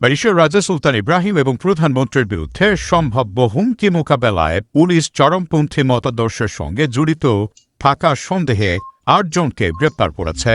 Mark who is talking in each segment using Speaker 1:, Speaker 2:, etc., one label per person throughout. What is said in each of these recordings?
Speaker 1: মালয়েশিয়ার রাজা সুলতান ইব্রাহিম এবং প্রধানমন্ত্রীর বিরুদ্ধে সম্ভাব্য হুমকি মোকাবেলায় পুলিশ চরমপন্থী মতাদর্শের সঙ্গে জড়িত থাকা সন্দেহে আটজনকে গ্রেপ্তার করেছে।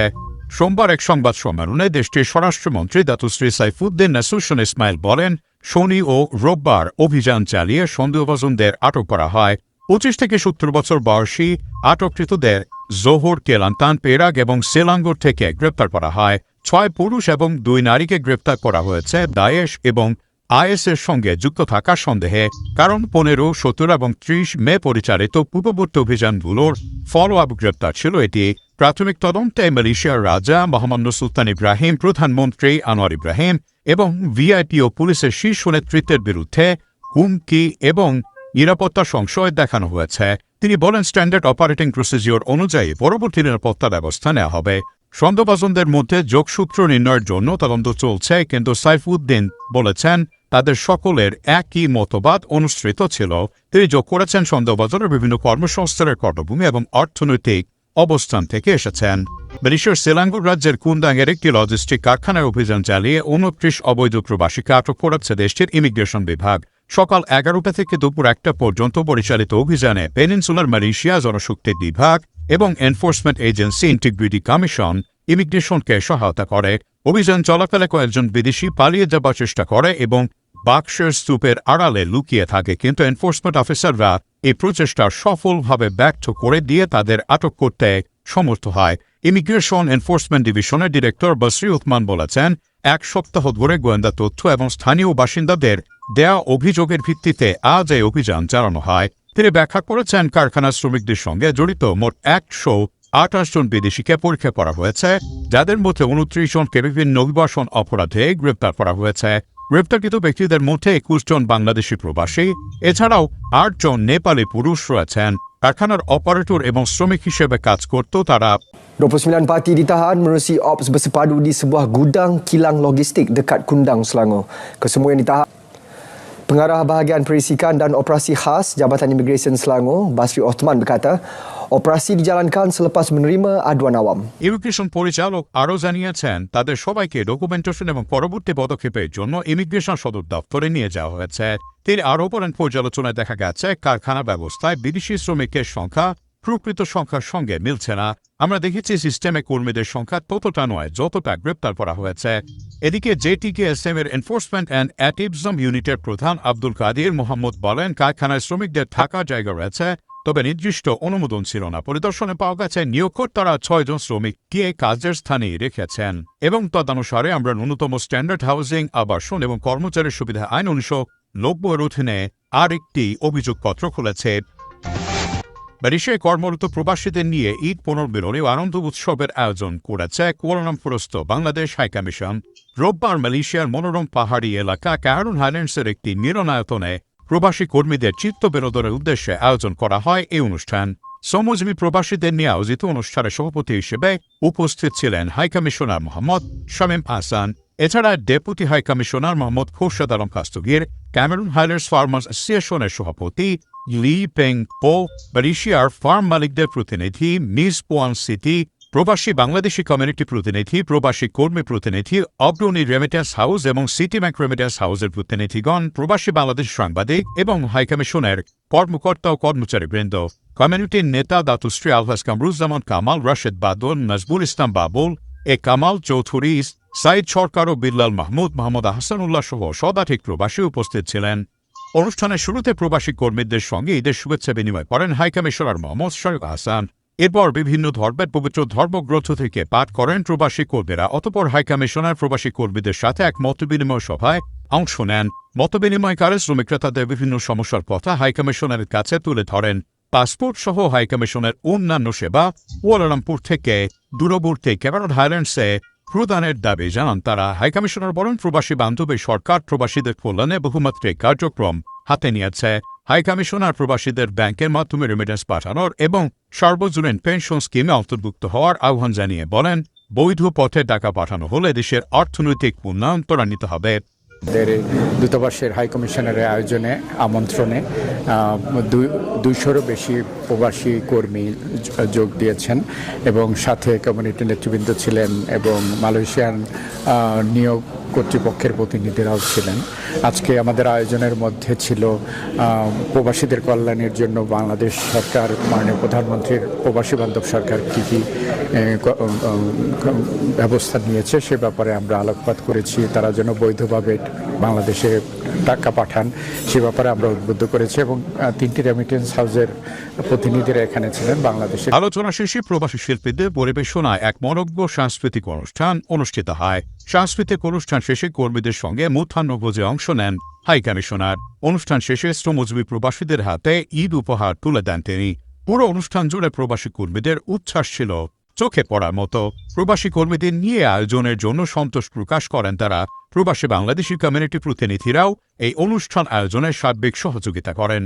Speaker 1: সোমবার এক সংবাদ সম্মেলনে দেশটির স্বরাষ্ট্রমন্ত্রী দাতুশ্রী সাইফুদ্দিন নাসুসন ইসমাইল বলেন, শনি ও রোববার অভিযান চালিয়ে সন্দেহভাজনদের আটক করা হয়। পঁচিশ থেকে সত্তর বছর বয়সী আটককৃতদের জোহর কেলান্তান পেরাগ এবং সেলাঙ্গর থেকে গ্রেপ্তার করা হয়। ছয় পুরুষ এবং দুই নারীকে গ্রেপ্তার করা হয়েছে দায়েশ এবং আইএসের সঙ্গে যুক্ত থাকার সন্দেহে। কারণ পনেরো সতেরো এবং ত্রিশ মে পরিচালিত পূর্ববর্তী অভিযানগুলোর ফলো আপ গ্রেপ্তার ছিল এটি। প্রাথমিক তদন্তে মালয়েশিয়ার রাজা মোহাম্মদ সুলতান ইব্রাহিম, প্রধানমন্ত্রী আনোয়ার ইব্রাহিম এবং ভিআইপি ও পুলিশের শীর্ষ নেতৃত্বের বিরুদ্ধে হুমকি এবং নিরাপত্তা সংশয় দেখানো হয়েছে। তিনি বলেন, স্ট্যান্ডার্ড অপারেটিং প্রসিজিওর অনুযায়ী পরবর্তী নিরাপত্তা ব্যবস্থা নেওয়া হবে। সন্দেহভাজনদের মধ্যে যোগসূত্র নির্ণয়ের জন্য তদন্ত চলছে, কিন্তু সাইফুদ্দিন বলেছেন, তাদের সকলের একই মতবাদ অনুসৃত ছিল। তিনি যোগ করেছেন, সন্দেহভাজনের বিভিন্ন কর্মসংস্থানের কর্মভূমি এবং অর্থনৈতিক অবস্থান থেকে এসেছেন। মালয়েশিয়ার সেলাঙ্গুর রাজ্যের কুন্দাংয়ের একটি লজিস্টিক কারখানায় অভিযান চালিয়ে উনত্রিশ অবৈধ প্রবাসীকে আটক করেছে দেশটির ইমিগ্রেশন বিভাগ। সকাল এগারোটা থেকে দুপুর একটা পর্যন্ত পরিচালিত অভিযানে পেনিনসুলার মালয়েশিয়া জনশক্তি বিভাগ এবং এনফোর্সমেন্ট এজেন্সি ইন্টিগ্রিটি কমিশন ইমিগ্রেশনকে সহায়তা করে। অভিযান চলাকালে কয়েকজন বিদেশি পালিয়ে যাবার চেষ্টা করে এবং বাক্সের স্তূপের আড়ালে লুকিয়ে থাকে, কিন্তু এনফোর্সমেন্ট অফিসাররা এই প্রচেষ্টা সফলভাবে ব্যর্থ করে দিয়ে তাদের আটক করতে সমর্থ হয়। ইমিগ্রেশন এনফোর্সমেন্ট ডিভিশনের ডিরেক্টর বসরি উথমান বলেছেন, এক সপ্তাহ ধরে গোয়েন্দা তথ্য এবং স্থানীয় বাসিন্দাদের দেয়া অভিযোগের ভিত্তিতে আজ এই অভিযান চালানো হয়। তিনি ব্যাখ্যা করেছেন কারখানার শ্রমিকদের সঙ্গে জড়িত মোট একশো আঠাশ জন বিদেশিকে পরীক্ষা করা হয়েছে, যাদের মধ্যে উনত্রিশ জনকে বিভিন্ন অভিবাসন অপরাধে গ্রেপ্তার করা হয়েছে। গ্রেপ্তারকৃত ব্যক্তিদের মধ্যে একুশ জন বাংলাদেশি প্রবাসী এছাড়াও আট জন নেপালি পুরুষ রয়েছেন কারখানার অপারেটর এবং শ্রমিক হিসেবে কাজ করত তারা
Speaker 2: 29 parti ditahan menerusi ops bersepadu di sebuah gudang kilang logistik dekat Kundang, Selangor. Kesemua yang ditahan Pengarah Bahagian Perisikan dan Operasi Khas Jabatan Imigresen Selangor, Basri Osman berkata, operasi dijalankan selepas menerima aduan awam.
Speaker 1: Immigration পরিচালক আরও জানিয়েছেন, তাদের সবাইকে documentation এবং পরবর্তী পদক্ষেপের জন্য immigration সদর দপ্তরে নিয়ে যাওয়া হয়েছে। তিনি আরও বলেন পর্যালোচনায় দেখা গেছে, কারখানা ব্যবস্থায় বিদেশি শ্রমিকের সংখ্যা, প্রকৃত সংখ্যার সঙ্গে মিলছে না। আমরা দেখেছি সিস্টেমে কর্মীদের সংখ্যা ততটা নয়, যতটা গ্রেপ্তার করা হয়েছে। এদিকে জেটিকে এস এম এর এনফোর্সমেন্ট অ্যান্ড অ্যাটিভজম ইউনিটের প্রধান আব্দুল কাদির মোহাম্মদ বলেন, কারখানায় শ্রমিকদের থাকার জায়গা রয়েছে তবে নির্দিষ্ট অনুমোদন ছিল না। পরিদর্শনে পাওয়া গেছে নিয়োগকর্তারা ছয়জন শ্রমিক গিয়ে কাজের স্থানে রেখেছেন এবং তদানুসারে আমরা ন্যূনতম স্ট্যান্ডার্ড হাউজিং, আবাসন এবং কর্মচারী সুবিধা আইন উনিশশো নব্বইয়ের অধীনে আরেকটি অভিযোগপত্র খুলেছে। মালয়েশিয়ায় কর্মরত প্রবাসীদের নিয়ে ঈদ পুনর্মিলনী ও আনন্দ উৎসবের আয়োজন করেছে কুয়ালালামপুরস্থ বাংলাদেশ হাইকমিশন রোববার মালয়েশিয়ার মনোরম পাহাড়ি এলাকা ক্যারন হাইল্যান্ডসের একটি মিলনায়তনে প্রবাসী কর্মীদের চিত্ত বিনোদনের উদ্দেশ্যে আয়োজন করা হয় এই অনুষ্ঠান। শ্রমজীবী প্রবাসীদের নিয়ে আয়োজিত অনুষ্ঠানে সভাপতি হিসেবে উপস্থিত ছিলেন হাইকমিশনার মোহাম্মদ শামীম হাসান এছাড়া deputy high commissioner Mohammad Khorshed Alam Kastagir, Cameroon highlands farmers অ্যাসোসিয়েশনের সভাপতি লি পেং পো মালয়েশিয়ার ফার্ম মালিকদের প্রতিনিধি মিস পোয়ান সিটি প্রবাসী বাংলাদেশি কমিউনিটি প্রতিনিধি, প্রবাসী কর্মী প্রতিনিধি, অগ্রণী রেমিটেন্স হাউস এবং সিটি ব্যাংক রেমিটেন্স হাউসের প্রতিনিধিগণ, প্রবাসী বাংলাদেশ সাংবাদিক এবং হাইকমিশনের কর্মকর্তা ও কর্মচারীবৃন্দ কমিউনিটির নেতা দাতুশ্রী আলহাস কামরুজ্জামান, কামাল রাশেদ বাদল নজবুল ইসলাম বাবুল, এ কামাল চৌধুরী, সাইদ সরকার ও বিল্লাল মাহমুদ, মোহাম্মদ আহসানুল্লাহ সহ শতাধিক প্রবাসী উপস্থিত ছিলেন। অনুষ্ঠানের শুরুতে প্রবাসী কর্মীদের সঙ্গে ঈদের শুভেচ্ছা বিনিময় করেন হাইকমিশনার মোহাম্মদ শরীফ হাসান এরপর বিভিন্ন ধর্মের পবিত্র ধর্মগ্রন্থ থেকে পাঠ করেন প্রবাসী কর্মীরা। অতপর হাইকমিশনার প্রবাসী কর্মীদের সাথে এক মতবিনিময় সভায় অংশ নেন। মতবিনিময়কারে শ্রমিকরা বিভিন্ন সমস্যার কথা হাইকমিশনারের কাছে তুলে ধরেন। পাসপোর্ট সহ হাইকমিশনের অন্যান্য সেবা কুয়ালালামপুর থেকে দূরবর্তী ক্যামেরন হাইল্যান্ডসে প্রদানের দাবি জানান তারা। হাইকমিশনার বলেন প্রবাসী বান্ধবী সরকার প্রবাসীদের কল্যাণে বহুমাত্রিক কার্যক্রম হাতে নিয়েছে। হাইকমিশনার প্রবাসীদের ব্যাংকের মাধ্যমে রেমিটেন্স পাঠানোর এবং সর্বজনীন পেনশন স্কিমে অন্তর্ভুক্ত হওয়ার আহ্বান জানিয়ে বলেন, বৈধ পথে টাকা পাঠানো হলে দেশের অর্থনৈতিক উন্নয়ন ত্বরান্বিত হবে।
Speaker 3: দূতাবাসের হাই কমিশনারের আয়োজনে, আমন্ত্রণে দুইশোরও বেশি প্রবাসী কর্মী যোগ দিয়েছেন এবং সাথে কমিউনিটি নেতৃবৃন্দ ছিলেন এবং মালয়েশিয়ান নিয়োগ কর্তৃপক্ষের প্রতিনিধিরাও ছিলেন। আজকে আমাদের আয়োজনের মধ্যে ছিল প্রবাসীদের কল্যাণের জন্য বাংলাদেশ সরকার, মাননীয় প্রধানমন্ত্রীর প্রবাসী বান্ধব সরকার কী কী ব্যবস্থা নিয়েছে সে ব্যাপারে আমরা আলোকপাত করেছি। তারা যেন বৈধভাবে বাংলাদেশে টাকা পাঠান, সে ব্যাপারে আমরা উদ্বুদ্ধ করেছি এবং তিনটি রেমিটেন্স হাউসের প্রতিনিধিরা এখানে ছিলেন বাংলাদেশের।
Speaker 1: আলোচনা শেষে প্রবাসী শিল্পীদের পরিবেশনায় এক মনজ্ঞ সাংস্কৃতিক অনুষ্ঠান অনুষ্ঠিত হয়। সাংস্কৃতিক অনুষ্ঠান শেষে কর্মীদের সঙ্গে মুথান্নভোজে অংশ নেন হাই কমিশনার। অনুষ্ঠান শেষে শ্রমজীবী প্রবাসীদের হাতে ঈদ উপহার তুলে দেন তিনি। পুরো অনুষ্ঠান জুড়ে প্রবাসী কর্মীদের উচ্ছ্বাস ছিল। চোখে পড়ার মতো। প্রবাসী কর্মীদের নিয়ে আয়োজনের জন্য সন্তোষ প্রকাশ করেন তারা। প্রবাসী বাংলাদেশি কমিউনিটি প্রতিনিধিরাও এই অনুষ্ঠান আয়োজনে সার্বিক সহযোগিতা করেন।